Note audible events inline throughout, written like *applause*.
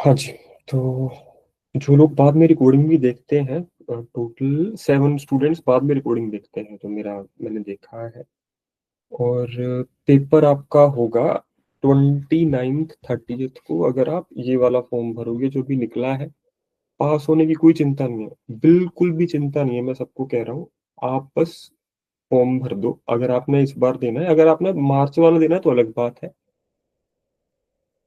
हाँ जी, तो जो लोग बाद में रिकॉर्डिंग भी देखते हैं टोटल सेवन स्टूडेंट्स बाद में रिकॉर्डिंग देखते हैं, तो मेरा मैंने देखा है। और पेपर आपका होगा ट्वेंटी नाइन्थ थर्टीथ को अगर आप ये वाला फॉर्म भरोगे जो भी निकला है, पास होने की कोई चिंता नहीं है, बिल्कुल भी चिंता नहीं है, मैं सबको कह रहा हूँ, आप बस फॉर्म भर दो, अगर आपने इस बार देना है, अगर आपने मार्च वाला देना है तो अलग बात है।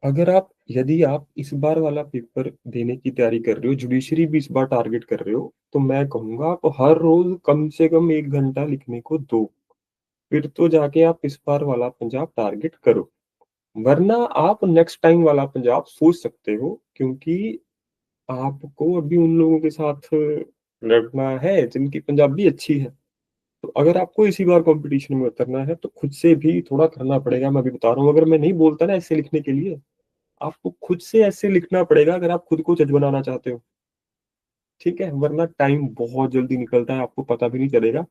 अगर आप यदि आप इस बार वाला पेपर देने की तैयारी कर रहे हो, जुडिशरी भी इस बार टारगेट कर रहे हो, तो मैं कहूँगा आप हर रोज़ कम से कम एक घंटा लिखने को दो। फिर तो जाके आप इस बार वाला पंजाब टारगेट करो। वरना आप नेक्स्ट टाइम वाला पंजाब सोच सकते हो क्योंकि आपको अभी उन लोगों के साथ लड़ना है जिनकी पंजाबी अच्छी है। तो अगर आपको इसी बार कॉम्पिटिशन में उतरना है तो खुद से भी थोड़ा करना पड़ेगा, मैं अभी बता रहा हूँ अगर मैं नहीं बोलता ना ऐसे लिखने के लिए, आपको खुद से ऐसे लिखना पड़ेगा अगर आप खुद को जज बनाना चाहते हो। ठीक है? वरना टाइम बहुत जल्दी निकलता है, आपको पता भी नहीं चलेगा।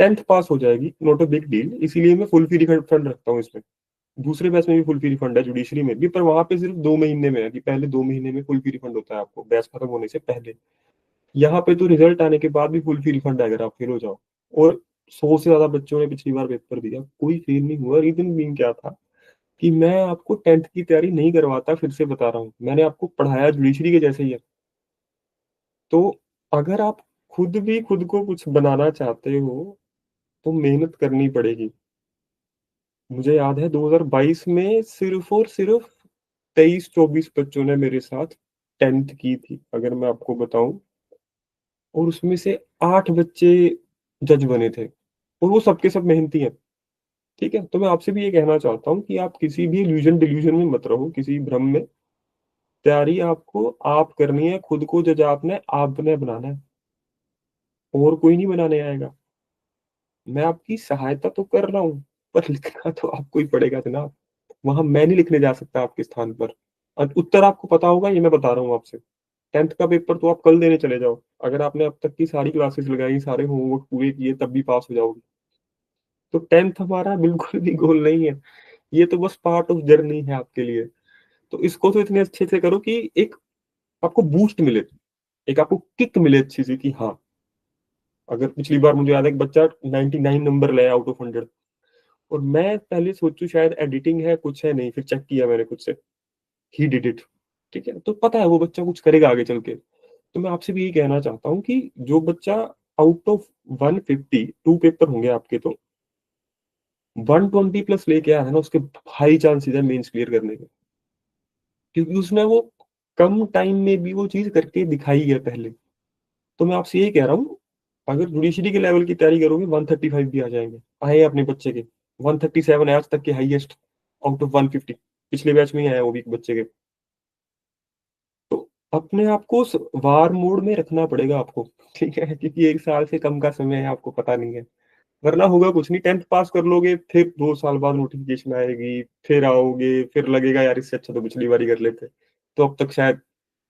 10th पास हो जाएगी, नॉट अ बिग डील इसीलिए मैं फुल फ़ी रिफंड फंड रखता हूँ इसमें। दूसरे बैच में भी फुल फ़ी रिफंड है जुडिशरी में भी, पर वहाँ पे सिर्फ़ दो महीने में है कि पहले दो महीने में फुल फ़ी रिफंड होता है आपको, बैच खत्म होने से पहले। यहाँ पे तो रिज़ल्ट आने के बाद भी फुल फ़ी रिफंड है अगर आप फेल हो जाओ और 100 से ज़्यादा बच्चों ने पिछली बार पेपर दिया, कोई फेल नहीं हुआ। रीज़न बीइंग क्या था कि मैं आपको 10th की तैयारी नहीं करवाता, फिर से बता रहा हूँ। मैंने आपको पढ़ाया जुडिशरी के जैसे ही है। तो अगर आप खुद भी खुद को कुछ बनाना चाहते हो, तो मेहनत करनी पड़ेगी। मुझे याद है 2022 में सिर्फ़ और सिर्फ़ 23-24 बच्चों ने मेरे साथ 10th की थी, अगर मैं आपको बताऊँ। और उसमें से आठ बच्चे जज बने थे और वो सब के सब मेहनती हैं। ठीक है? तो मैं आपसे भी ये कहना चाहता हूँ कि आप किसी भी इल्यूज़न डिल्यूज़न में मत रहो, किसी भ्रम में। तैयारी आपको आप करनी है, खुद को जज आपने आपने बनाना है। और कोई नहीं बनाने आएगा। मैं आपकी सहायता तो कर रहा हूँ, पर लिखना तो आपको ही पड़ेगा जनाब। वहाँ मैं नहीं लिखने जा सकता आपके स्थान पर। उत्तर आपको पता होगा ये मैं बता रहा हूँ आपसे। 10th का पेपर तो आप कल देने चले जाओ। अगर आपने अब तक की सारी क्लासेस लगाई, सारे होमवर्क पूरे किए तब भी पास हो जाओगे। तो 10th हमारा बिल्कुल भी गोल नहीं है। ये तो बस पार्ट ऑफ़ जर्नी है आपके लिए। तो इसको तो इतने अच्छे से करो कि एक आपको बूस्ट मिले, एक आपको किक मिले अच्छी-सी कि हाँ अगर पिछली बार मुझे याद है एक बच्चा 99 नंबर लाया आउट ऑफ़ 100 और मैं पहले सोचूँ शायद एडिटिंग है, कुछ है नहीं, फिर चेक किया मैंने खुद से। ही डिड इट ठीक है? तो पता है वो बच्चा कुछ करेगा आगे चल के। तो मैं आपसे भी यही कहना चाहता हूँ कि जो बच्चा आउट ऑफ़ 150 2 पेपर होंगे आपके तो 120 प्लस लेके आया है ना उसके हाई चांसेस है मेंस क्लियर करने के। क्योंकि उसने वो कम टाइम में भी वो चीज़ करके दिखाई है पहले। तो मैं आपसे यही कह रहा हूँ, अगर जुडिशरी के लेवल की तैयारी करोगे 135 भी आ जाएँगे। आए अपने बच्चे के, 137 है आज तक के हाईएस्ट आउट ऑफ़ 150 पिछले बैच में ही आया वो भी बच्चे के। तो अपने आप को वार मोड में रखना पड़ेगा आपको, ठीक है? *laughs* क्योंकि एक साल से कम का समय है आपको पता नहीं है। वरना होगा कुछ नहीं 10th पास कर लोगे, फिर दो साल बाद नोटिफ़िकेशन आएगी, फिर आओगे, फिर लगेगा यार इससे अच्छा तो पिछली बारी कर लेते। तो अब तक शायद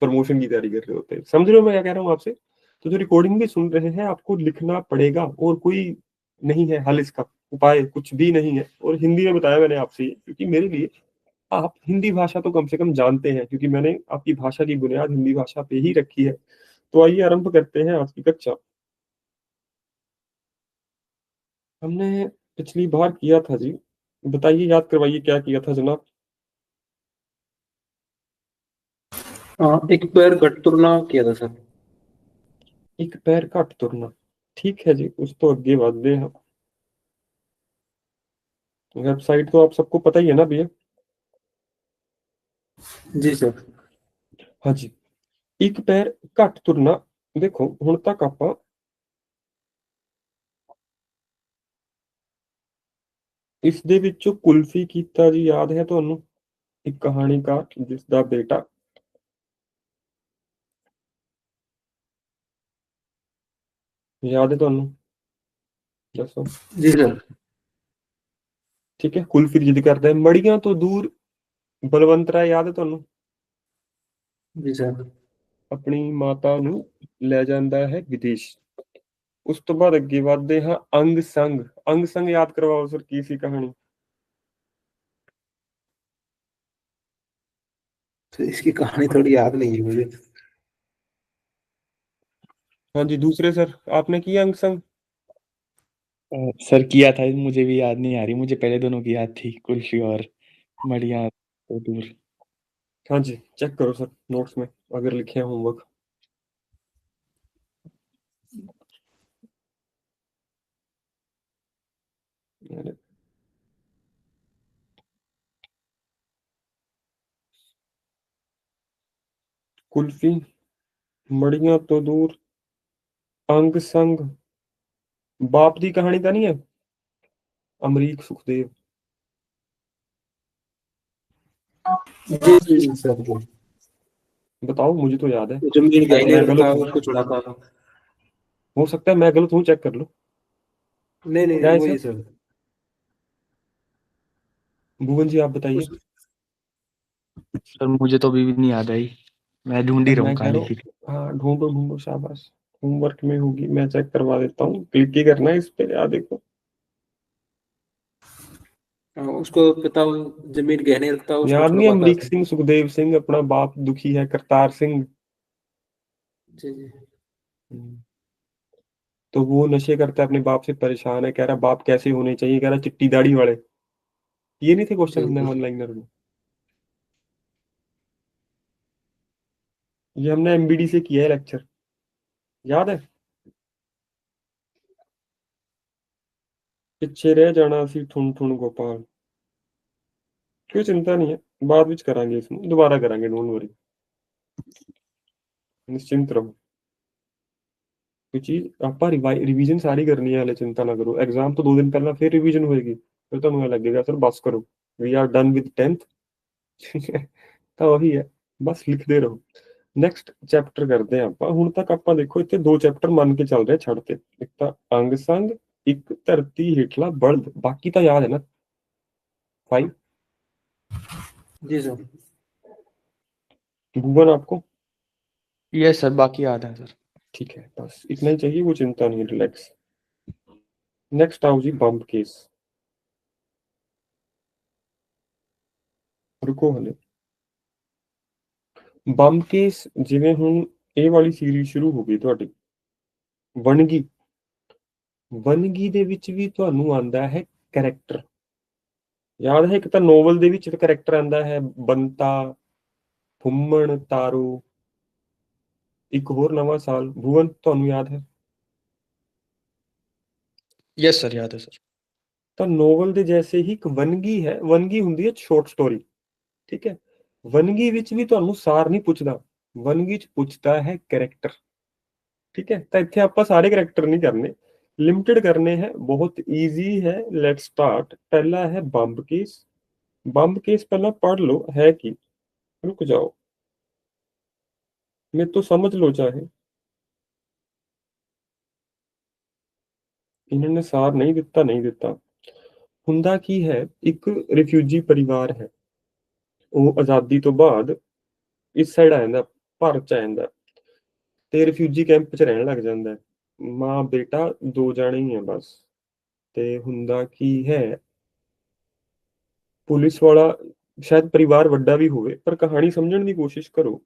प्रमोशन की तैयारी कर रहे होते। समझ रहे हो मैं क्या कह रहा हूँ आपसे? तो जो रिकॉर्डिंग भी सुन रहे हैं आपको लिखना पड़ेगा और कोई नहीं है हल इसका, उपाय कुछ भी नहीं है और हिंदी में बताया मैंने आपसे क्योंकि मेरे लिए आप हिंदी भाषा तो कम से कम जानते हैं क्योंकि मैंने आपकी भाषा की बुनियाद हिंदी भाषा पे ही रखी है। तो आइए आरंभ करते हैं आज की कक्षा। हमने पिछली बार किया था जी, बताइए याद करवाइए क्या किया था जनाब? हाँ, एक पैर घट तुरना किया था सर। एक पैर घट तुरना, ठीक है जी, कुछ तो अगे बढ़ते हैं। वेबसाइट तो आप सबको पता ही है ना भैया? ਜੀ ਸਰ ਹਾਂਜੀ ਇੱਕ ਪੈਰ ਘੱਟ ਤੁਰਨਾ ਦੇਖੋ ਹੁਣ ਤੱਕ ਆਪਾਂ ਇਸ ਦੇ ਵਿੱਚੋਂ ਕੁਲਫੀ ਕੀਤਾ ਜੀ ਯਾਦ ਹੈ ਤੁਹਾਨੂੰ? ਇੱਕ ਕਹਾਣੀਕਾਰ ਜਿਸ ਦਾ ਬੇਟਾ ਯਾਦ ਹੈ ਤੁਹਾਨੂੰ? ਦੱਸੋ। ਜੀ ਸਰ। ਠੀਕ ਹੈ ਕੁਲਫੀ ਜਿੱਦ ਕਰਦਾ ਹੈ। ਮੜੀਆਂ ਤੋਂ ਦੂਰ ਬਲਵੰਤ ਰਾਏ ਯਾਦ ਹੈ ਤੁਹਾਨੂੰ? ਜੀ ਸਰ। ਆਪਣੀ ਮਾਤਾ ਨੂੰ ਲੈ ਜਾਂਦਾ ਹੈ ਵਿਦੇਸ਼। ਉਸ ਤੋਂ ਬਾਅਦ ਅੱਗੇ ਵਧਦੇ ਹਾਂ ਅੰਗ ਸੰਗ ਅੰਗ ਸੰਗ ਯਾਦ ਕਰਵਾਓ ਸਰ ਕੀ ਸੀ ਕਹਾਣੀ तो इसकी कहानी थोड़ी याद नहीं है मुझे हाँ जी दूसरे सर आपने किया अंक संग अ, सर किया था मुझे भी याद नहीं आ रही मुझे पहले दोनों की याद थी कुल्फी और मड़िया तो दूर हाँ जी चेक करो सर नोट्स में अगर लिखे हैं होमवर्क minute. कुल्फी मड़िया तो दूर। अंग संग। बाप की कहानी तो नहीं है अमरीक सुखदेव। बताओ मुझे तो याद है। हो? सकता है मैं गलत हूँ चेक कर लो। नहीं नहीं, नहीं सर। भुवन जी आप बताइए। सर मुझे तो अभी भी नहीं याद आई। मैं ढूंढ ही रहा हूँ कहानी की हाँ ढूंढो ढूंढो शाबाश। होमवर्क में होगी मैं चेक करवा देता हूँ। क्लिक ही करना है इस पे याद देखो। हाँ, उसको पिता ज़मीन गहने रखता उसको याद नहीं अमरीक सिंह सुखदेव सिंह अपना बाप दुखी है करतार सिंह। जी जी। तो वो नशे करता है अपने बाप से परेशान है कह रहा बाप कैसे होने चाहिए? कह रहा चिट्टी दाढ़ी वाले। ये नहीं थे क्वेश्चन हमने बिल्कुल। वन लाइनर में ये हमने एमबीडी से किया है लेक्चर याद है ਪਿੱਛੇ ਰਹਿ ਜਾਣਾ ਸੀ ਠੁਣ ਠੁਣ ਗੋਪਾਲ ਕੋਈ ਚਿੰਤਾ ਨਹੀਂ ਹੈ ਬਾਅਦ ਵਿੱਚ ਕਰਾਂਗੇ ਇਸ ਨੂੰ ਦੁਬਾਰਾ ਕਰਾਂਗੇ ਡੋਂਟ ਵਰੀ ਨਿਸ਼ਚਿੰਤ ਰਹੋ ਕੋਈ ਚੀਜ਼ ਆਪਾਂ ਰਿਵੀਜ਼ਨ ਸਾਰੀ ਕਰਨੀ ਹੈ ਹਲੇ ਚਿੰਤਾ ਨਾ ਕਰੋ ਐਗਜ਼ਾਮ ਤੋਂ ਦੋ ਦਿਨ ਪਹਿਲਾਂ ਫਿਰ ਰਿਵੀਜ਼ਨ ਹੋਏਗੀ ਫਿਰ ਤੁਹਾਨੂੰ ਇਹ ਲੱਗੇਗਾ ਸਰ ਬਸ ਕਰੋ ਵੀ ਆਰ ਡਨ ਵਿਦ 10th ਤਾਂ ਉਹੀ ਹੈ ਬਸ ਲਿਖਦੇ ਰਹੋ ਨੈਕਸਟ ਚੈਪਟਰ ਕਰਦੇ ਹਾਂ ਆਪਾਂ ਹੁਣ ਤੱਕ ਆਪਾਂ ਦੇਖੋ ਇੱਥੇ ਦੋ ਚੈਪਟਰ ਮੰਨ ਕੇ ਚੱਲ ਰਹੇ ਛੱਡ ਤੇ ਇੱਕ ਤਾਂ ਅੰਗ ਸੰਗ ਇੱਕ ਧਰਤੀ ਹੇਠਲਾ ਬਲਦ ਬਾਕੀ ਤਾਂ ਯਾਦ ਹੈ ਨਾ फाइव जी सर भुवन आपको यस सर बाकी याद है सर ठीक है बस इतना ही चाहिए वो चिंता नहीं रिलैक्स नेक्स्ट आओ जी बम्प केस ਰੁਕੋ ਹਲੇ। ਬੰਮ ਕੇਸ ਜਿਵੇਂ ਹੁਣ ਇਹ ਵਾਲੀ ਸੀਰੀਜ਼ ਸ਼ੁਰੂ ਹੋ ਗਈ ਤੁਹਾਡੀ। ਵਣਗੀ। ਵਣਗੀ ਦੇ ਵਿੱਚ ਵੀ ਤੁਹਾਨੂੰ ਆਂਦਾ ਹੈ ਕੈਰੈਕਟਰ ਯਾਦ ਹੈ ਇੱਕ ਤਾਂ ਨੋਵਲ ਦੇ ਵਿੱਚ ਕੈਰੈਕਟਰ ਆਂਦਾ ਹੈ ਬੰਤਾ ਫੁੰਮਣ ਤਾਰੂ। ਇੱਕ ਹੋਰ ਨਵਾਂ ਸਾਲ। ਭੁਵਨ ਤੁਹਾਨੂੰ ਯਾਦ ਹੈ? ਯੈਸ ਸਰ ਯਾਦ ਹੈ ਸਰ ਤਾਂ ਨੋਵਲ ਦੇ ਜੈਸੇ ਹੀ ਇੱਕ ਵਨਗੀ ਹੈ। ਵਨਗੀ ਹੁੰਦੀ ਹੈ ਸ਼ਾਰਟ ਸਟੋਰੀ ठीक है? वनगी विच भी तो सार नहीं पूछता वनगी पूछता है करैक्टर ठीक है? तो इतने आप सारे करैक्टर नहीं करने। लिमिटेड करने हैं, बहुत ईजी है लैट स्टार्ट पहला है बंब केस। बंब केस पहला पढ़ लो, है कि? रुक जाओ। मैं तो समझ लो चाहे। इन्होंने सार नहीं दिता नहीं दिता हुंदा की है, एक रिफ्यूजी परिवार है। ਉਹ ਆਜ਼ਾਦੀ ਤੋਂ ਬਾਅਦ ਇਸ ਸਾਈਡ ਆ ਜਾਂਦਾ, ਭਾਰਤ ਚ ਆ ਜਾਂਦਾ ਤੇ ਰਿਫਿਊਜੀ ਕੈਂਪ ਚ ਰਹਿਣ ਲੱਗ ਜਾਂਦਾ। ਮਾਂ ਬੇਟਾ ਦੋ ਜਾਣੇ ਹੀ ਆ ਬਸ। ਤੇ ਹੁੰਦਾ ਕੀ ਹੈ? ਪੁਲਿਸ ਵਾਲਾ ਸ਼ਾਇਦ ਪਰਿਵਾਰ ਵੱਡਾ ਵੀ ਹੋਵੇ, ਪਰ ਕਹਾਣੀ ਸਮਝਣ ਦੀ ਕੋਸ਼ਿਸ਼ ਕਰੋ।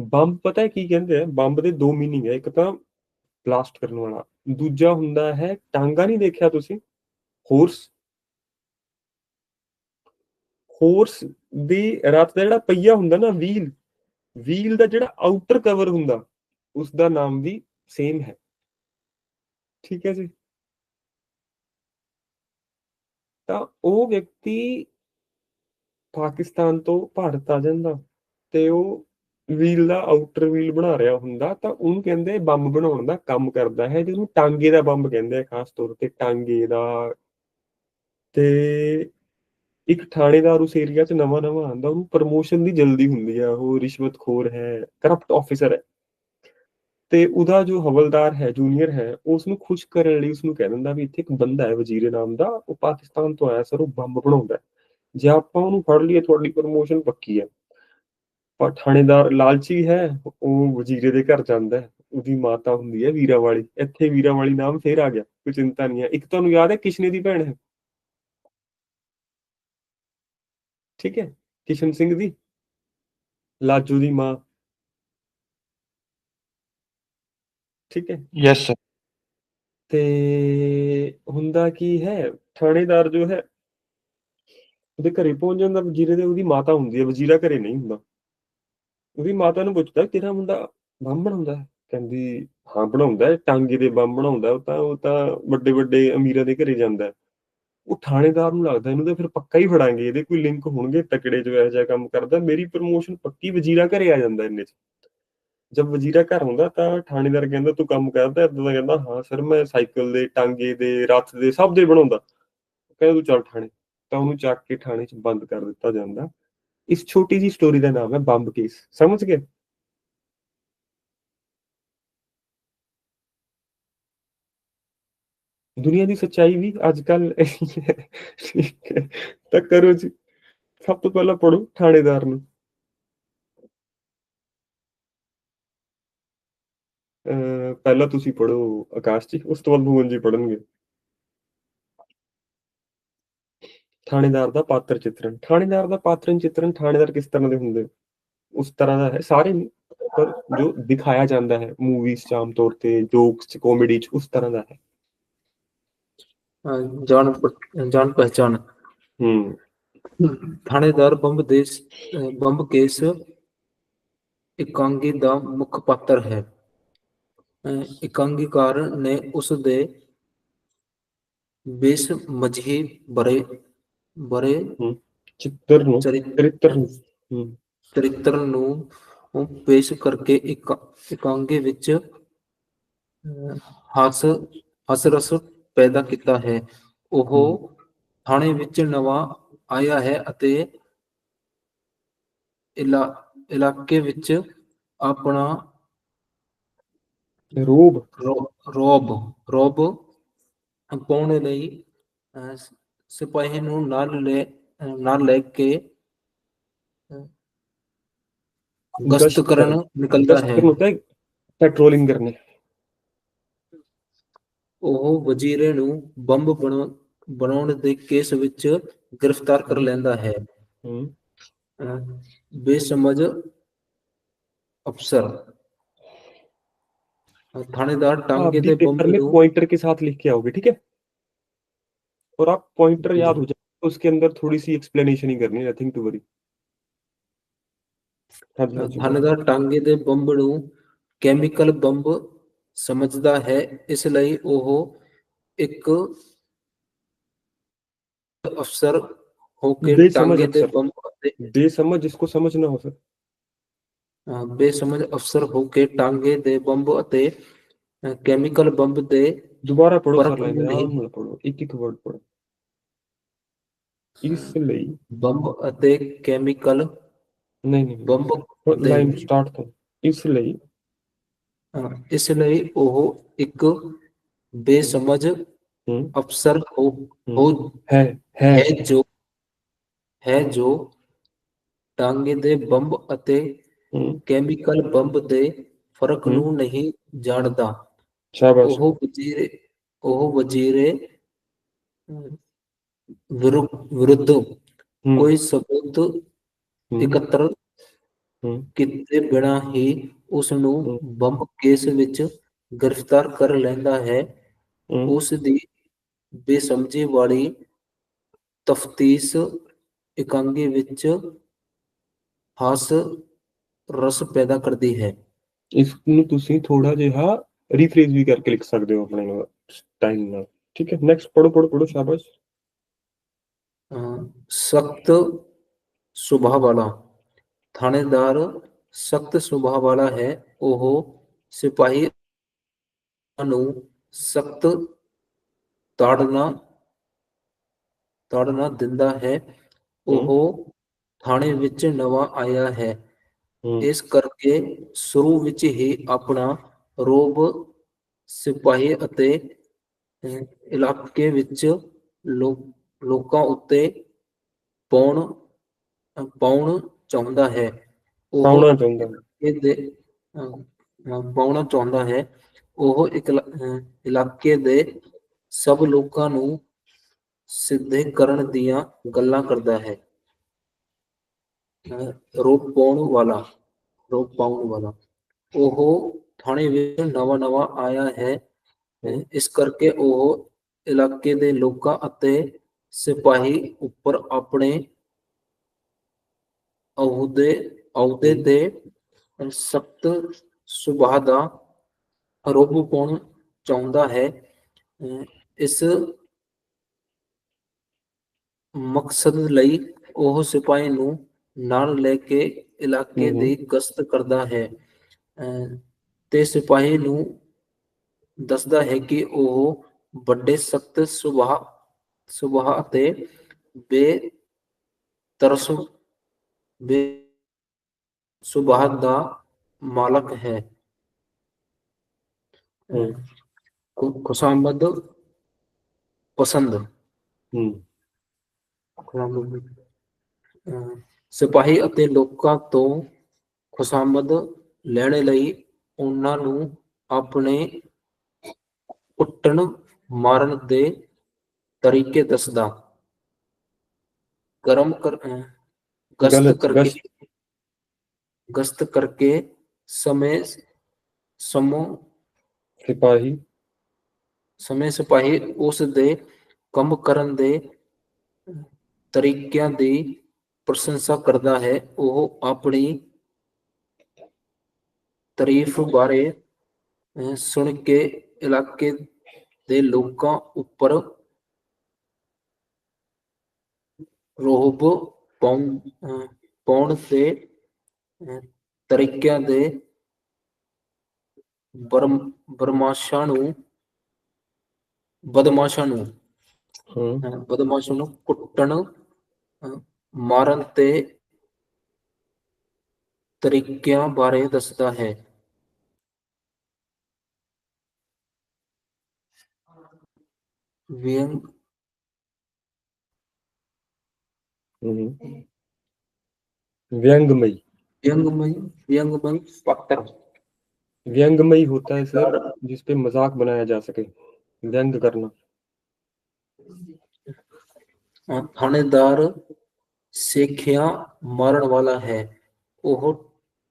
ਬੰਬ ਪਤਾ ਹੈ ਕੀ ਕਹਿੰਦੇ ਆ? ਬੰਬ ਦੇ ਦੋ ਮੀਨਿੰਗ ਹੈ ਇੱਕ ਤਾਂ ਬਲਾਸਟ ਕਰਨ ਵਾਲਾ, ਦੂਜਾ ਹੁੰਦਾ ਹੈ, ਟਾਂਗਾ ਨਹੀਂ ਦੇਖਿਆ ਤੁਸੀਂ? ਹੋਰਸ ਹੋਰਸ ਦੀ ਰਾਤ ਦਾ ਜਿਹੜਾ ਪਹੀਆ ਹੁੰਦਾ ਨਾ ਵੀਲ ਵੀਲ ਦਾ ਜਿਹੜਾ ਆਊਟਰ ਕਵਰ ਹੁੰਦਾ ਉਸ ਦਾ ਨਾਮ ਵੀ ਸੇਮ ਹੈ। ਠੀਕ ਹੈ ਜੀ? ਤਾਂ ਉਹ ਵਿਅਕਤੀ ਪਾਕਿਸਤਾਨ ਤੋਂ ਭਾਰਤ ਆ ਜਾਂਦਾ ਤੇ ਉਹ ਵੀਲ ਦਾ ਆਊਟਰ ਵੀਲ ਬਣਾ ਰਿਹਾ ਹੁੰਦਾ, ਤਾਂ ਉਹਨੂੰ ਕਹਿੰਦੇ ਬੰਬ ਬਣਾਉਣ ਦਾ ਕੰਮ ਕਰਦਾ ਹੈ, ਜਿਹਨੂੰ ਟਾਂਗੇ ਦਾ ਬੰਬ ਕਹਿੰਦੇ ਆ, ਖਾਸ ਤੌਰ ਤੇ ਟਾਂਗੇ ਦਾ। ਤੇ ਇੱਕ ਥਾਣੇਦਾਰ ਉਸ ਏਰੀਆ 'ਚ ਨਵਾਂ ਨਵਾਂ ਆਂਦਾ ਉਹਨੂੰ ਪ੍ਰਮੋਸ਼ਨ ਦੀ ਜਲਦੀ ਹੁੰਦੀ ਆ, ਉਹ ਰਿਸ਼ਵਤਖੋਰ ਹੈ ਕਰਪਟ ਆਫੀਸਰ ਹੈ। ਤੇ ਉਹਦਾ ਜੋ ਹਵਲਦਾਰ ਹੈ ਜੂਨੀਅਰ ਹੈ ਉਸ ਨੂੰ ਖੁਸ਼ ਕਰਨ ਲਈ ਉਸ ਨੂੰ ਕਹਿ ਦਿੰਦਾ ਵੀ ਇੱਥੇ ਇੱਕ ਬੰਦਾ ਹੈ ਵਜ਼ੀਰੇ ਨਾਮ ਦਾ, ਉਹ ਪਾਕਿਸਤਾਨ ਤੋਂ ਆਇਆ ਸਰ, ਉਹ ਬੰਬ ਬਣਾਉਂਦਾ ਜੇ ਆਪਾਂ ਉਹਨੂੰ ਫੜ ਲਈਏ, ਤੁਹਾਡੀ ਪ੍ਰਮੋਸ਼ਨ ਪੱਕੀ ਹੈ। ਪਰ ਥਾਣੇਦਾਰ ਲਾਲਚੀ ਹੈ, ਉਹ ਵਜ਼ੀਰੇ ਦੇ ਘਰ ਜਾਂਦਾ ਹੈ। ਉਹਦੀ ਮਾਤਾ ਹੁੰਦੀ ਹੈ, ਵੀਰਾਵਾਲੀ। ਇੱਥੇ ਵੀਰਾਵਾਲੀ ਨਾਮ ਫੇਰ ਆ ਗਿਆ, ਕੋਈ ਚਿੰਤਾ ਨਹੀਂ ਹੈ। ਇੱਕ ਤੁਹਾਨੂੰ ਯਾਦ ਹੈ, ਕਿਸ਼ਨੇ ਦੀ ਭੈਣ ਹੈ? ਠੀਕ ਹੈ ਕਿਸ਼ਨ ਸਿੰਘ ਦੀ ਲਾਜੂ ਦੀ ਮਾਂ। ਠੀਕ ਹੈ। ਯੈਸ ਸਰ ਤੇ ਹੁੰਦਾ ਕੀ ਹੈ ਥਾਣੇਦਾਰ ਜੋ ਹੈ ਉਹਦੇ ਘਰੇ ਪਹੁੰਚ ਜਾਂਦਾ ਵਜ਼ੀਰੇ ਦੇ ਉਹਦੀ ਮਾਤਾ ਹੁੰਦੀ ਹੈ ਵਜ਼ੀਰਾ ਘਰੇ ਨਹੀਂ ਹੁੰਦਾ। ਉਹਦੀ ਮਾਤਾ ਨੂੰ ਪੁੱਛਦਾ ਤੇਰਾ ਮੁੰਡਾ ਬੰਬ ਬਣਾਉਂਦਾ ਕਹਿੰਦੀ ਹਾਂ ਬਣਾਉਂਦਾ ਟਾਂਗੇ ਦੇ ਬੰਬ ਬਣਾਉਂਦਾ ਉਹ ਤਾਂ ਉਹ ਤਾਂ ਵੱਡੇ ਵੱਡੇ ਅਮੀਰਾਂ ਦੇ ਘਰੇ ਜਾਂਦਾ ਉਹ ਥਾਣੇਦਾਰ ਨੂੰ ਲੱਗਦਾ ਇਹਨੂੰ ਤਾਂ ਫਿਰ ਪੱਕਾ ਹੀ ਫੜਾਂਗੇ, ਇਹਦੇ ਕੋਈ ਲਿੰਕ ਹੋਣਗੇ, ਤਕੜੇ ਜੋ ਇਹੋ ਜਿਹਾ ਕੰਮ ਕਰਦਾ, ਮੇਰੀ ਪ੍ਰਮੋਸ਼ਨ ਪੱਕੀ ਵਜ਼ੀਰਾ ਘਰੇ ਆ ਜਾਂਦਾ ਇੰਨੇ ਚ। ਜਦ ਵਜ਼ੀਰਾ ਘਰ ਹੁੰਦਾ ਤਾਂ ਥਾਣੇਦਾਰ ਕਹਿੰਦਾ, ਤੂੰ ਕੰਮ ਕਰਦਾ ਇਦਾਂ ਦਾ ਕਹਿੰਦਾ, ਹਾਂ ਸਰ ਮੈਂ ਸਾਈਕਲ ਦੇ, ਟਾਂਗੇ ਦੇ, ਰੱਥ ਦੇ, ਸਭ ਦੇ ਬਣਾਉਂਦਾ। ਕਹਿੰਦਾ, ਤੂੰ ਚੱਲ ਥਾਣੇ। ਤਾਂ ਉਹਨੂੰ ਚੱਕ ਕੇ ਥਾਣੇ 'ਚ ਬੰਦ ਕਰ ਦਿੱਤਾ ਜਾਂਦਾ। ਇਸ ਛੋਟੀ ਜੀ ਸਟੋਰੀ ਦਾ ਨਾਮ ਹੈ ਬੰਬ ਕੇਸ ਸਮਝ ਗਏ? ਦੁਨੀਆ ਦੀ ਸੱਚਾਈ ਵੀ ਅੱਜ ਕੱਲ *laughs* ਠੀਕ ਹੈ ਤਾਂ ਕਰੋ ਜੀ ਸਭ ਤੋਂ ਪਹਿਲਾਂ ਪੜੋ ਥਾਣੇਦਾਰ ਨੂੰ ਅਹ ਪਹਿਲਾਂ ਤੁਸੀਂ ਪੜੋ ਆਕਾਸ਼ ਜੀ ਉਸ ਤੋਂ ਬਾਅਦ ਭੁਵਨ ਜੀ ਪੜਨਗੇ ਥਾਣੇਦਾਰ ਦਾ ਪਾਤਰ ਚਿੱਤਰਣ ਥਾਣੇਦਾਰ ਦਾ ਪਾਤਰ ਚਿੱਤਰਣ ਥਾਣੇਦਾਰ ਕਿਸ ਤਰ੍ਹਾਂ ਦੇ ਹੁੰਦੇ ਉਸ ਤਰ੍ਹਾਂ ਦਾ ਹੈ ਸਾਰੇ ਨਹੀਂ ਪਰ ਜੋ ਦਿਖਾਇਆ ਜਾਂਦਾ ਹੈ ਮੂਵੀਜ਼ 'ਚ ਆਮ ਤੌਰ ਤੇ ਜੋਕਸ 'ਚ ਕਾਮੇਡੀ 'ਚ ਉਸ ਤਰ੍ਹਾਂ ਦਾ ਹੈ ਅਹ ਜਾਣ ਜਾਣ ਪਹਿਚਾਣ। ਹੂੰ। ਥਾਣੇਦਾਰ ਬੰਬ ਦੇ ਸ- ਅਹ ਬੰਬ ਕੇਸ ਇਕਾਂਗੀ ਦਾ ਮੁੱਖ ਪਾਤਰ ਹੈ। ਇਕਾਂਗੀਕਾਰ ਨੇ ਉਸ ਦੇ ਬੇਸ ਮਜਹੀ ਬਰੇ ਬਰੇ ਚਿੱਤਰ ਨੂੰ ਚਰਿੱਤਰ ਨੂੰ। ਚਰਿੱਤਰ ਨੂੰ ਉਹ ਪੇਸ਼ ਕਰਕੇ ਇੱਕ ਇਕਾਂਗੇ ਵਿੱਚ ਹਾਸ ਹਸਰਸ ਪੈਦਾ ਕੀਤਾ ਹੈ ਉਹ ਥਾਣੇ ਵਿੱਚ ਨਵਾਂ ਆਇਆ ਹੈ ਅਤੇ ਇਲਾ ਇਲਾਕੇ ਵਿੱਚ ਆਪਣਾ ਰੋਬ ਰੋ- ਰੋਬ ਰੋਬ ਪਾਉਣ ਲਈ ਅਹ, ਸ- ਸਿਪਾਹੀ ਨੂੰ ਨਾਲ ਲੈ ਅਹ, ਨਾਲ ਲੈ ਕੇ ਅਹ, ਗਸ਼ਤ ਕਰਨ ਨਿਕਲਦਾ ਗਸ਼ਤ ਹੈ ਕਰਨ ਹੁੰਦਾ ਹੈ ਪੈਟਰੋਲਿੰਗ ਕਰਨੇ ਉਹ ਵਜ਼ੀਰੇ ਨੂੰ ਬੰਬ ਬਣਾ- ਬਣਾਉਣ ਦੇ ਕੇਸ ਵਿੱਚ ਗ੍ਰਿਫਤਾਰ ਕਰ ਲੈਂਦਾ ਹੈ ਹੂੰ ਅਹ, ਬੇਸਮਝ अफसर थानेदार आप टांगे भी दे पेपर बम में दो पॉइंटर के साथ लिख के आओगे ठीक है और आप पॉइंटर याद हो जाए तो उसके अंदर थोड़ी सी एक्सप्लेनेशन ही करनी है नथिंग टू वरी हाँ जी, हाँ जी, ਥਾਣੇਦਾਰ ਟਾਂਗੇ ਦੇ ਬੰਬ ਨੂੰ ਕੈਮੀਕਲ ਬੰਬ समझता है इसलिए ओह एक अफसर होकर टांगे दे बम दे समझ जिसको समझ ना हो सर। हाँ, बेसमझ अफसर होके टांगे दे बम्ब अते केमिकल बम्ब दे। दोबारा पढ़ो सर नहीं। पढ़ो। एक एक वर्ड पढ़ो। इसलिए हाँ, बम्ब अते केमिकल नहीं नहीं बम्ब लाइन स्टार्ट कर। इसलिए ਇਸ ਲਈ ਉਹ ਇੱਕ ਬੇਸਮਝ ਅਫਸਰ ਹੋ ਹੂੰ, ਹੋ ਹੈ ਜੋ ਹੈ ਜੋ ਟਾਂਗੇ ਦੇ ਬੰਬ ਅਤੇ ਕੈਮੀਕਲ ਬੰਬ ਦੇ ਫ਼ਰਕ। ਨੂੰ ਨਹੀਂ ਜਾਣਦਾ। ਸ਼ਾਬਾਸ਼। ਉਹ ਵਜ਼ੀਰੇ ਉਹ ਵਜ਼ੀਰੇ ਵਿਰੁੱਧ ਕੋਈ ਸਬੂਤ ਇਕੱਤਰ ਕੀਤੇ ਬਿਨਾਂ ਹੀ ਉਸ ਨੂੰ। ਬੰਬ ਕੇਸ ਵਿੱਚ ਗ੍ਰਿਫਤਾਰ ਕਰ ਲੈਂਦਾ ਹੈ। ਉਸ ਦੀ ਬੇਸਮਝੀ ਵਾਲੀ ਤਫਤੀਸ਼ ਇਕਾਂਗੀ ਵਿੱਚ ਹਾਸ ਰਸ ਪੈਦਾ ਕਰਦੀ ਹੈ। ਇਸ ਨੂੰ ਤੁਸੀਂ ਥੋੜਾ ਜਿਹਾ ਰੀਫਰੇਜ਼ ਵੀ ਕਰਕੇ ਲਿਖ ਸਕਦੇ ਹੋ ਆਪਣੇ ਟਾਈਮ ਨਾਲ। ਠੀਕ ਹੈ ਨੈਕਸਟ ਪੜੋ ਪੜੋ ਪੜੋ ਸ਼ਾਬਾਸ਼। ਸਖਤ ਸੁਭਾਅ ਵਾਲਾ। ਥਾਣੇਦਾਰ ਸਖਤ ਸੁਭਾਅ ਵਾਲਾ ਹੈ ਉਹ ਸਿਪਾਹੀ ਨੂੰ ਸਖਤ ਤਾੜਨਾ ਤਾੜਨਾ ਦਿੰਦਾ ਹੈ। ਉਹ ਥਾਣੇ ਵਿੱਚ ਨਵਾਂ ਆਇਆ ਹੈ। ਇਸ ਕਰਕੇ ਸ਼ੁਰੂ ਵਿੱਚ ਹੀ ਆਪਣਾ ਰੋਬ ਸਿਪਾਹੀ ਅਤੇ ਇਲਾਕੇ ਵਿੱਚ ਲੋਕਾਂ ਉੱਤੇ ਪਾਉਣ ਪਾਉਣ ਚਾਹੁੰਦਾ ਹੈ। ਉਹ ਪਾਉਣਾ ਚਾਹੁੰਦਾ ਇਹਦੇ ਅਹ, ਅਹ, ਪਾਉਣਾ ਚਾਹੁੰਦਾ ਹੈ। ਉਹ ਇੱਕ ਇਲਾ- ਅਹ, ਇਲਾਕੇ ਦੇ ਸਭ ਲੋਕਾਂ ਨੂੰ ਸਿੱਧੇ ਕਰਨ ਦੀਆਂ ਗੱਲਾਂ ਕਰਦਾ ਹੈ। ਅਹ ਰੋਪ ਪਾਉਣ ਵਾਲਾ ਰੋਪ ਪਾਉਣ ਵਾਲਾ। ਉਹ ਥਾਣੇ ਵਿੱਚ ਨਵਾਂ ਨਵਾਂ ਆਇਆ ਹੈ। ਅਹ ਇਸ ਕਰਕੇ ਉਹ ਇਲਾਕੇ ਦੇ ਲੋਕਾਂ ਅਤੇ ਸਿਪਾਹੀ ਉੱਪਰ ਆਪਣੇ ਅਹੁਦੇ ਅਹੁਦੇ ਤੇ ਸਖਤ ਸੁਭਾਅ ਦਾ ਆਰੋਪ ਪਾਉਣ ਚਾਹੁੰਦਾ ਹੈ। ਇਸ ਮਕਸਦ ਲਈ ਉਹ ਸਿਪਾਹੀ ਨੂੰ ਨਾਲ ਲੈ ਕੇ ਇਲਾਕੇ। ਦੀ ਗਸ਼ਤ ਕਰਦਾ ਹੈ। ਤੇ ਸਿਪਾਹੀ ਨੂੰ ਦੱਸਦਾ ਹੈ ਕਿ ਉਹ ਵੱਡੇ ਸਖਤ ਸੁਭਾਅ ਸੁਭਾਅ ਅਤੇ ਬੇ ਤਰਸ ਦਾ ਮਾਲਕ ਹੈ। ਖੁਸ਼ਾਮਦ ਪਸੰਦ। ਹੂੰ। ਸਿਪਾਹੀ ਅਤੇ ਲੋਕਾਂ ਤੋਂ ਖੁਸ਼ਾਮਦ ਲੈਣ ਲਈ ਉਹਨਾਂ ਨੂੰ ਆਪਣੇ ਉੱਟਣ ਮਾਰਨ ਦੇ ਤਰੀਕੇ ਦੱਸਦਾ। ਕਰਮ ਕਰ ਅਹ ਗਸ਼ਤ ਗਲਤ, ਕਰਕੇ ਗਸ਼ਤ। ਗਸ਼ਤ ਕਰਕੇ ਸਮੇਂ ਸਮੂਹ ਸਿਪਾਹੀ ਸਮੇਂ ਸਿਪਾਹੀ ਉਸ ਦੇ ਕੰਮ ਕਰਨ ਦੇ ਤਰੀਕਿਆਂ ਦੀ ਪ੍ਰਸ਼ੰਸਾ ਕਰਦਾ ਹੈ ਉਹ ਆਪਣੀ ਤਾਰੀਫ ਬਾਰੇ ਅਹ, ਸੁਣ ਕੇ ਇਲਾਕੇ ਦੇ ਲੋਕਾਂ ਉੱਪਰ ਰੋਹਬ ਤੇ ਅਹ, ਤਰੀਕਿਆਂ ਦੇ ਬਰਮ ਬਰਮਾਸ਼ਾਂ ਨੂੰ ਬਦਮਾਸ਼ਾਂ ਨੂੰ ਬਦਮਾਸ਼ਾਂ ਨੂੰ ਕੁੱਟਣ ਮਾਰਨ ਤੇ ਤਰੀਕਿਆਂ ਬਾਰੇ ਦੱਸਦਾ ਹੈ। ਵਿਅੰਗ हम्म। व्यंगमयी ਵਿਅੰਗਮਈ ਵਿਅੰਗਮਈ ਪਾਤਰ व्यंगमयी होता है सर जिस पे मजाक बनाया जा सके व्यंग करना ਅਹ ਥਾਣੇਦਾਰ ਸੇਖਿਆ ਮਾਰਨ ਵਾਲਾ ਹੈ ਉਹ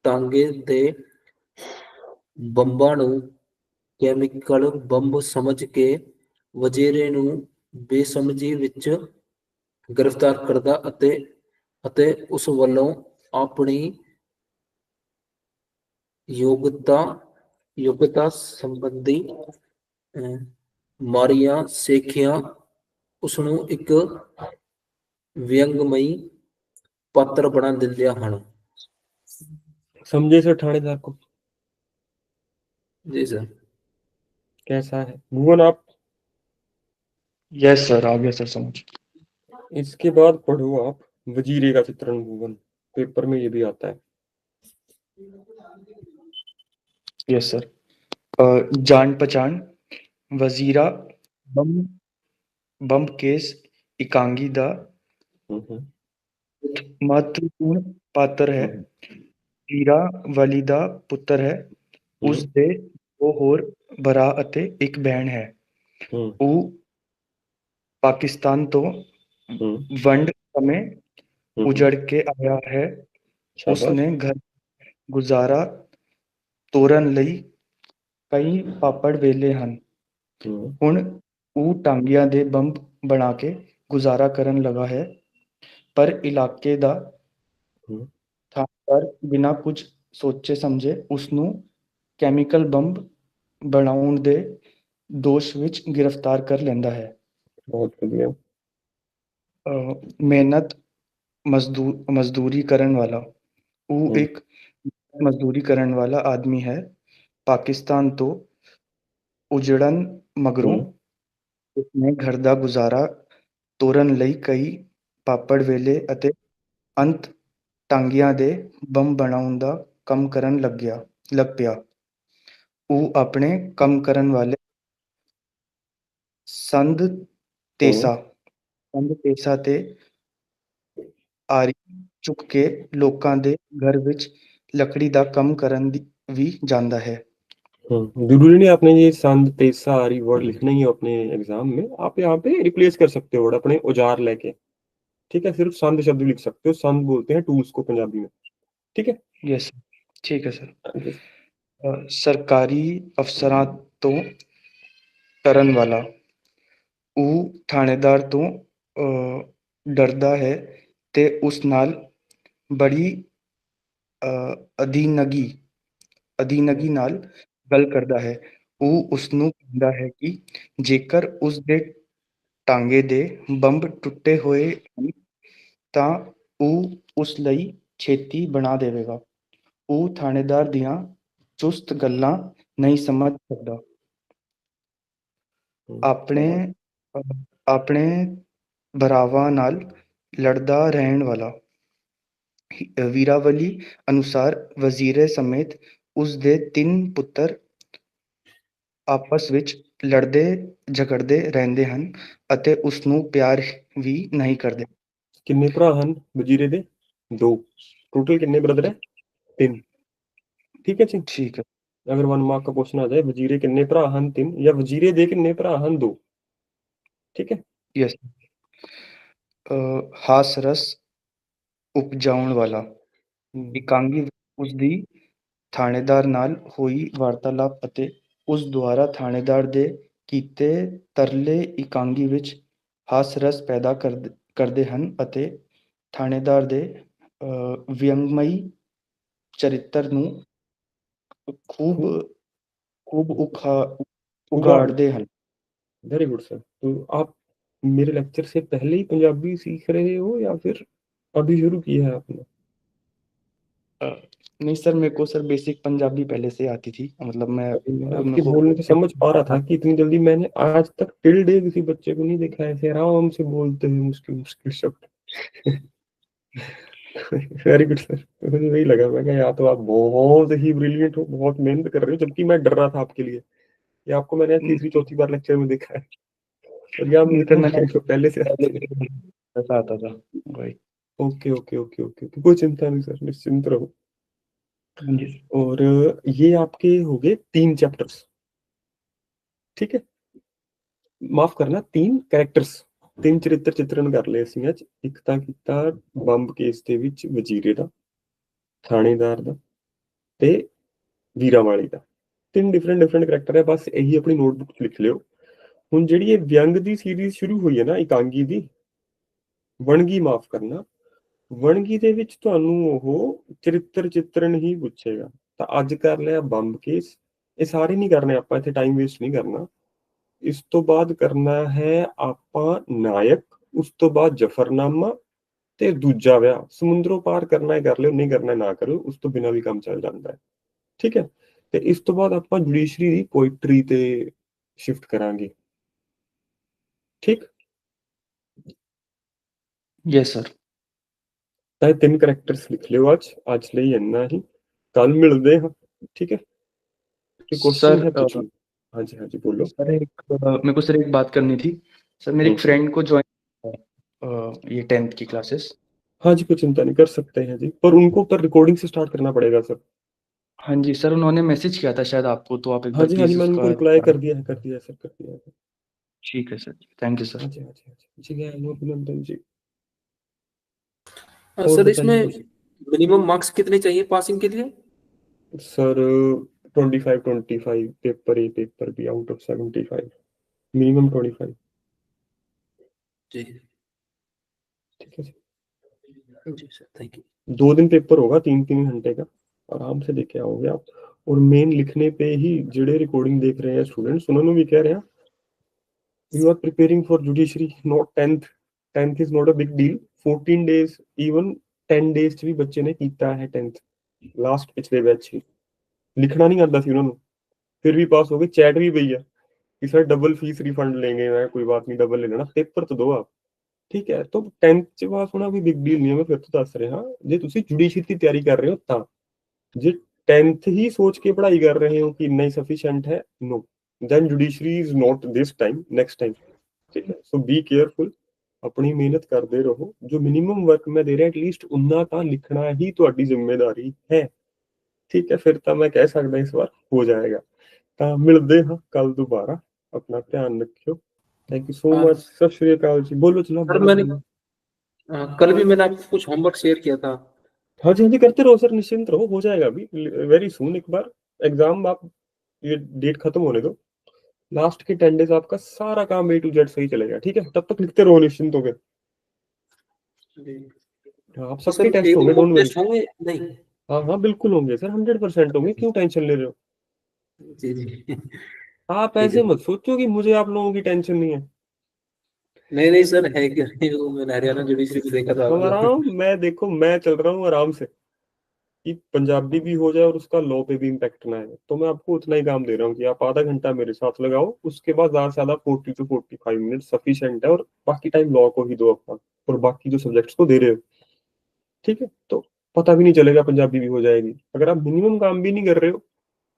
ਟਾਂਗੇ ਦੇ ਬੰਬਾਂ ਨੂੰ ਕੈਮੀਕਲ ਬੰਬ ਸਮਝ ਕੇ ਵਜੇਰੇ ਨੂੰ ਬੇਸਮਝੀ ਵਿੱਚ ਗ੍ਰਿਫਤਾਰ ਕਰਦਾ ਅਤੇ ਅਤੇ ਉਸ ਵੱਲੋਂ ਆਪਣੀ ਯੋਗਤਾ ਯੋਗਤਾ ਸੰਬੰਧੀ ਅਹ, ਮਾਰੀਆਂ ਸੇਖੀਆਂ ਉਸ ਨੂੰ ਇੱਕ ਵਿਅੰਗਮਈ ਪਾਤਰ ਬਣਾ ਦਿੰਦੀਆਂ ਹਨ समझे सर थानेदार को ਜੀ ਸਰ कैसा है भुवन आप यस सर आ गया सर समझ इसके बाद पढ़ो आप वजीरे का चित्रण भुवन पेपर में ये भी आता है यस सर अ, जान पहचान वजीरा बम बम केस इकांगी दा हम्म, महत्वपूर्ण पात्र है ਹੀਰਾ ਵਲੀ ਦਾ ਪੁੱਤਰ ਹੈ ਉਸ ਦੇ ਦੋ ਹੋਰ ਭਰਾ ਅਤੇ ਇੱਕ ਭੈਣ ਹੈ हम्म, ਉਹ ਪਾਕਿਸਤਾਨ ਤੋਂ हम्म, ਵੰਡ ਸਮੇਂ हम्म, ਉਜੜ ਕੇ ਆਇਆ ਹੈ शाबाश। ਉਸਨੇ ਘਰ ਗੁਜ਼ਾਰਾ ਤੋਰਨ ਲਈ ਕਈ ਪਾਪੜ ਵੇਲੇ ਹਨ हम्म, ਹੁਣ ਉਹ ਟਾਂਗਿਆਂ ਦੇ ਬੰਬ ਬਣਾ ਕੇ ਗੁਜ਼ਾਰਾ ਕਰਨ ਲੱਗਾ ਹੈ ਪਰ ਇਲਾਕੇ ਦਾ ਹਮ। ਥਾਣੇਦਾਰ ਬਿਨਾਂ ਕੁਝ ਸੋਚੇ ਸਮਝੇ ਉਸ ਨੂੰ ਕੈਮੀਕਲ ਬੰਬ ਬਣਾਉਣ ਦੇ ਦੋਸ਼ ਵਿੱਚ ਗ੍ਰਿਫਤਾਰ ਕਰ ਲੈਂਦਾ ਹੈ बहुत बढ़िया ਅਹ ਮਿਹਨਤ ਮਜ਼ਦੂਰ ਮਜ਼ਦੂਰੀ ਕਰਨ ਵਾਲਾ ਉਹ ਹਮ। ਇੱਕ ਮਜ਼ਦੂਰੀ ਕਰਨ ਵਾਲਾ ਆਦਮੀ ਹੈ ਪਾਕਿਸਤਾਨ ਤੋਂ ਉਜੜਨ ਮਗਰੋਂ ਹਮ। ਉਸਨੇ ਘਰ ਦਾ ਗੁਜ਼ਾਰਾ ਤੋਰਨ ਲਈ ਕਈ ਪਾਪੜ ਵੇਲੇ ਅਤੇ ਅੰਤ ਟਾਂਗਿਆਂ ਦੇ ਬੰਬ ਬਣਾਉਣ ਦਾ ਕੰਮ ਕਰਨ ਲੱਗਿਆ ਲੱਗ ਪਿਆ ਉਹ ਆਪਣੇ ਕੰਮ ਕਰਨ ਵਾਲੇ ਸੰਦ ਤੇਸਾ ਸੰਦ ਤੇਸਾ ਤੇ ਆਰੀ ਚੁੱਕ ਕੇ ਲੋਕਾਂ ਦੇ ਘਰ ਵਿੱਚ ਲੱਕੜੀ ਦਾ ਕੰਮ ਕਰਨ ਦੀ ਵੀ ਜਾਂਦਾ ਹੈ हम्म, जरूरी नहीं आपने ये संद पेशा आरी वर्ड लिखना ही है अपने एग्जाम में आप यहाँ पे रिप्लेस कर सकते हो वर्ड अपने औजार लेके ठीक है सिर्फ संद शब्द लिख सकते हो संद बोलते हैं टूल्स को पंजाबी में ठीक है यस ठीक है सर ਹਾਂਜੀ। ਅ, ਸਰਕਾਰੀ ਅਫਸਰਾਂ ਤੋਂ ਡਰਨ ਵਾਲਾ ਉਹ ਥਾਣੇਦਾਰ ਤੋਂ ਅ, ਡਰਦਾ ਹੈ ਤੇ ਉਸ ਨਾਲ ਬੜੀ ਅਧੀਨਗੀ ਅਧੀਨਗੀ ਨਾਲ ਗੱਲ ਕਰਦਾ ਹੈ। ਉਹ ਉਸ ਨੂੰ ਕਹਿੰਦਾ ਹੈ ਕਿ ਜੇਕਰ ਉਸ ਦੇ ਟਾਂਗੇ ਦੇ ਬੰਬ ਟੁੱਟੇ ਹੋਏ ਹਨ ਤਾਂ ਉਹ ਉਸ ਲਈ ਛੇਤੀ ਬਣਾ ਦੇਵੇਗਾ। ਉਹ ਥਾਣੇਦਾਰ ਦੀਆਂ ਚੁਸਤ ਗੱਲਾਂ ਨਹੀਂ ਸਮਝ ਸਕਦਾ। ਆਪਣੇ ਆਪਣੇ ਭਰਾਵਾਂ ਨਾਲ ਲੜਦਾ ਰਹਿਣ ਵਾਲਾ। ਵੀਰਾਵਲੀ ਅਨੁਸਾਰ ਵਜ਼ੀਰੇ ਸਮੇਤ ਉਸ ਤਿੰਨ ਪੁੱਤਰ ਆਪਸ ਵਿੱਚ ਲੜਦੇ ਝਗੜਦੇ ਰਹਿੰਦੇ ਹਨ ਅਤੇ ਉਸ ਨੂੰ ਪਿਆਰ ਵੀ ਨਹੀਂ ਕਰਦੇ। ਕਿੰਨੇ ਭਰਾ ਹਨ ਵਜ਼ੀਰੇ ਦੇ? ਦੋ। ਟੋਟਲ ਕਿੰਨੇ ਬ੍ਰਦਰ ਹੈ? ਤਿੰਨ। ਠੀਕ ਹੈ ਜੀ? ਠੀਕ ਹੈ। ਅਗਰ ਵਨ ਮਾਰਕ ਦਾ ਕੁਐਸਚਨ ਆ ਜਾਏ ਵਜ਼ੀਰੇ ਕਿੰਨੇ ਭਰਾ ਹਨ? ਤਿੰਨ। ਜਾਂ ਵਜ਼ੀਰੇ ਦੇ ਕਿੰਨੇ ਭਰਾ ਹਨ? ਦੋ। ਠੀਕ ਹੈ? ਯੈਸ ਹਾਸ ਰਸ ਉਪਜਾਉਣ ਵਾਲਾ ਹਮ, ਇਕਾਂਗੀ ਉਸ ਦੀ ਥਾਣੇਦਾਰ ਨਾਲ ਹੋਈ ਵਾਰਤਾਲਾਪ ਅਤੇ ਉਸ ਦੁਆਰਾ ਥਾਣੇਦਾਰ ਦੇ ਕੀਤੇ ਤਰਲੇ ਇਕਾਂਗੀ ਵਿੱਚ ਹਾਸ ਰਸ ਪੈਦਾ ਕਰ- ਕਰਦੇ ਹਨ ਅਤੇ ਥਾਣੇਦਾਰ ਦੇ ਅਹ, ਵਿਅੰਗਮਈ ਚਰਿੱਤਰ ਨੂੰ ਖੂਬ ਖੂਬ ਉਖਾ ਉਗਾੜਦੇ ਹਨ वेरी गुड सर तो आप मेरे लेक्चर से पहले ही पंजाबी सीख रहे हो या फिर अभी शुरू किया है आपने? नहीं सर मेरे को सर बेसिक पंजाबी पहले से आती थी। मतलब मैं आपके बोलने से समझ पा रहा था कि इतनी जल्दी मैंने आज तक टिल डे किसी बच्चे को नहीं देखा ऐसे आराम से बोलते हुए मुश्किल मुश्किल शब्द। वेरी गुड सर मुझे वही लगा मैं कहा या तो आप बहुत ही ब्रिलियंट हो बहुत मेहनत कर रहे हो जबकि मैं डर रहा था आपके लिए। ये आपको मैंने तीसरी चौथी बार लेक्चर में देखा है। और ये आप नहीं, तो मैंने- पहले से पहले ऐसा आता था वही okay okay okay okay okay कोई चिंता नहीं सर निश्चिंत रहो हाँ जी और ये आपके हो गए तीन चैप्टर्स ਠੀਕ ਹੈ ਮਾਫ ਕਰਨਾ ਤਿੰਨ ਕੈਰੈਕਟਰਸ ਤਿੰਨ ਚਰਿੱਤਰ ਚਿੱਤਰਨ ਕਰ ਲਏ ਅਸੀਂ ਅੱਜ ਇੱਕ ਤਾਂ ਕੀਤਾ ਬੰਬ ਕੇਸ ਦੇ ਵਿੱਚ ਵਜ਼ੀਰੇ ਦਾ ਥਾਣੇਦਾਰ ਦਾ ਤੇ ਵੀਰਾਂ ਵਾਲੀ ਦਾ ਤਿੰਨ ਡਿਫਰੈਂਟ ਡਿਫਰੈਂਟ ਕੈਰੈਕਟਰ ਹੈ ਬਸ ਇਹੀ ਆਪਣੀ ਨੋਟਬੁੱਕ 'ਚ ਲਿਖ ਲਿਓ ਹੁਣ ਜਿਹੜੀ ਇਹ ਵਿਅੰਗ ਦੀ ਸੀਰੀਜ਼ ਸ਼ੁਰੂ ਹੋਈ ਹੈ ਨਾ, ਇਕਾਂਗੀ ਦੀ, ਵਣਗੀ ਮਾਫ ਕਰਨਾ, ਵਣਗੀ ਦੇ ਵਿੱਚ ਤੁਹਾਨੂੰ ਉਹ ਚਰਿੱਤਰ ਚਿੱਤਰਨ ਹੀ ਪੁੱਛੇਗਾ। ਤਾਂ ਅੱਜ ਕਰ ਲਿਆ ਬੰਬ ਕੇਸ ਇਹ ਸਾਰੇ ਨਹੀਂ ਕਰਨੇ ਆਪਾਂ, ਇੱਥੇ ਟਾਈਮ ਵੇਸਟ ਨਹੀਂ ਕਰਨਾ। ਇਸ ਤੋਂ ਬਾਅਦ ਕਰਨਾ ਹੈ ਆਪਾਂ ਨਾਇਕ, ਉਸ ਤੋਂ ਬਾਅਦ ਜਫਰਨਾਮਾ ਤੇ ਦੂਜਾ ਵਿਆਹ। ਸਮੁੰਦਰੋਂ ਪਾਰ ਕਰਨਾ ਹੈ, ਕਰ ਲਿਓ, ਨਹੀਂ ਕਰਨਾ, ਨਾ ਕਰੋ ਉਸ ਤੋਂ ਬਿਨਾਂ ਵੀ ਕੰਮ ਚੱਲ ਜਾਂਦਾ ਹੈ। ਠੀਕ ਹੈ? ਤੇ ਇਸ ਤੋਂ ਬਾਅਦ ਆਪਾਂ ਜੁਡੀਸ਼ਰੀ ਦੀ ਪੋਇਟਰੀ ਤੇ ਸ਼ਿਫਟ ਕਰਾਂਗੇ। ठीक? यस सर काय त्यांनी कॅरेक्टर्स लिखले आज आजले यांनाही काल मिळते ठीक है? सर हाँ जी हाँ जी बोलो। सर एक मेरे को सर एक बात करनी थी। सर मेरे फ्रेंड हम्म। को ज्वाइन ये टेंथ की क्लासेस हाँ जी कोई चिंता नहीं कर सकते हैं जी। पर उनको तो पर रिकॉर्डिंग से स्टार्ट करना पड़ेगा सर। हाँ जी सर उन्होंने मैसेज किया था शायद आपको तो आप एक हाँ जी हाँ जी मैंने रिप्लाई कर दिया है कर दिया सर कर दिया है। ठीक है सर थैंक यू सर जी हाँ जी हाँ जी। है सर इसमें मिनिमम मार्क्स कितने चाहिए पासिंग के लिए? Sir twenty five twenty five paper A paper B out of seventy five minimum twenty five जी। ठीक है जी सर थैंक यू दो दिन पेपर होगा तीन तीन घंटे का। आराम से लेके आओगे आप। और मेन लिखने पे ही जेड़े रिकॉर्डिंग देख रहे हैं स्टूडेंट्स उन्होंने भी कह रहे हैं you are preparing for judiciary not tenth tenth is not a big deal 14 days even 10 days ਚ ਵੀ ਬੱਚੇ ਨੇ ਕੀਤਾ ਹੈ 10th ਲਾਸਟ ਪਿਛਲੇ ਬੈਚ ਹੀ ਲਿਖਣਾ ਨਹੀਂ ਆਉਂਦਾ ਸੀ ਉਹਨਾਂ ਨੂੰ ਫਿਰ ਵੀ ਪਾਸ ਹੋ ਗਏ ਚੈਟ ਵੀ ਪਈ ਆ कि सर डबल फीस रिफंड लेंगे मैं कोई बात नहीं डबल ले लेना पेपर तो दो आप ਠੀਕ ਹੈ ਤਾਂ 10th ਚ ਪਾਸ ਹੋਣਾ ਕੋਈ ਬਿਗ ਡੀਲ ਨਹੀਂ ਹੈ ਮੈਂ ਫਿਰ ਤੋਂ ਦੱਸ ਰਿਹਾ ਜੇ ਤੁਸੀਂ ਜੁਡੀਸ਼ਰੀ ਦੀ ਤਿਆਰੀ ਕਰ ਰਹੇ ਹੋ ਤਾਂ ਜੇ 10th ਹੀ ਸੋਚ ਕੇ ਪੜ੍ਹਾਈ ਕਰ ਰਹੇ ਹੋ ਕਿ ਇੰਨਾ ਹੀ ਸਫੀਸ਼ੀਐਂਟ ਹੈ ਨੋ Than judiciary is not this time next time ਠੀਕ ਹੈ ਸੋ ਬੀ ਕੇਅਰਫੁਲ ਆਪਣੀ ਮਿਹਨਤ ਕਰਦੇ ਰਹੋ ਜੋ ਮਿਨੀਮਮ ਵਰਕ ਮੈਂ ਦੇ ਰਿਹਾ ਐਟਲੀਸਟ ਉਨਾ ਤਾਂ ਲਿਖਣਾ ਹੀ ਤੁਹਾਡੀ ਜ਼ਿੰਮੇਵਾਰੀ ਹੈ ਠੀਕ ਹੈ ਫਿਰ ਤਾਂ ਮੈਂ ਕਹਿ ਸਕਦਾ ਇਸ ਵਾਰ ਹੋ ਜਾਏਗਾ ਤਾਂ ਮਿਲਦੇ ਹਾਂ ਕੱਲ ਦੁਬਾਰਾ ਆਪਣਾ ਧਿਆਨ ਰੱਖਿਓ ਥੈਂਕ ਯੂ ਸੋ ਹਾਂ। ਮਚ ਸਤਿ ਸ਼੍ਰੀ ਅਕਾਲ ਜੀ ਬੋਲੋ ਚਲੋ सर मैंने अ, कल भी मैंने आपको कुछ होमवर्क शेयर किया था हाँ जी हाँ जी करते रहो सर निश्चिंत रहो हो जाएगा अभी वेरी सून एक बार एग्जाम आप ये डेट खत्म होने दो लास्ट के टेन डेज़ आपका सारा काम ए टू जेड सही चलेगा ठीक है? तब तक लिखते रहो निश्चिंत होकर। हाँ, आप तो सबके टेस्ट होंगे डोंट वरी होंगे? नहीं। हाँ हाँ बिल्कुल होंगे सर हंड्रेड परसेंट होंगे क्यों टेंशन ले रहे हो? जी जी। आप ऐसे मत सोचो कि मुझे आप लोगों की टेंशन नहीं है। नहीं नहीं सर है क्या? *laughs* नहीं वो मैंने हरियाणा जुडिशरी में देखा था तो आराम मैं देखो मैं चल रहा हूँ आराम से। कि पंजाबी भी हो जाए और उसका लॉ पे भी इम्पैक्ट ना आए। तो मैं आपको उतना ही काम दे रहा हूँ कि आप आधा घंटा मेरे साथ लगाओ, उसके बाद ज़्यादा से ज़्यादा forty two forty five minute sufficient है और बाकी टाइम लॉ को ही दो अपना और बाकी जो सब्जेक्ट्स को दे रहे हो। ठीक है? तो पता भी नहीं चलेगा पंजाबी भी हो जाएगी अगर आप मिनिमम काम भी नहीं कर रहे हो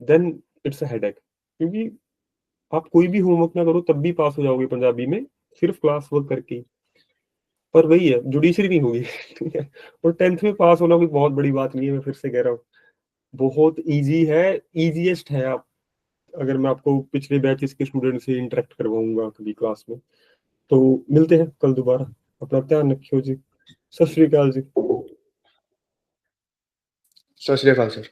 देन इट्स अ हेडेक क्योंकि आप कोई भी होमवर्क ना करो, तब भी पास हो जाओगे पंजाबी में, सिर्फ़ क्लास वर्क करके ही। पर वही है जुडिशरी नहीं होगी। ठीक है और टेंथ में पास होना कोई बहुत बड़ी बात नहीं है मैं फिर से कह रहा हूँ। बहुत इजी है इजीएस्ट है आप अगर मैं आपको पिछले बैचेस के स्टूडेंट से इंटरेक्ट करवाऊँगा कभी क्लास में। तो मिलते हैं कल दोबारा। अपना ध्यान रखियो जी। सत श्री अकाल जी। सत श्री अकाल सर।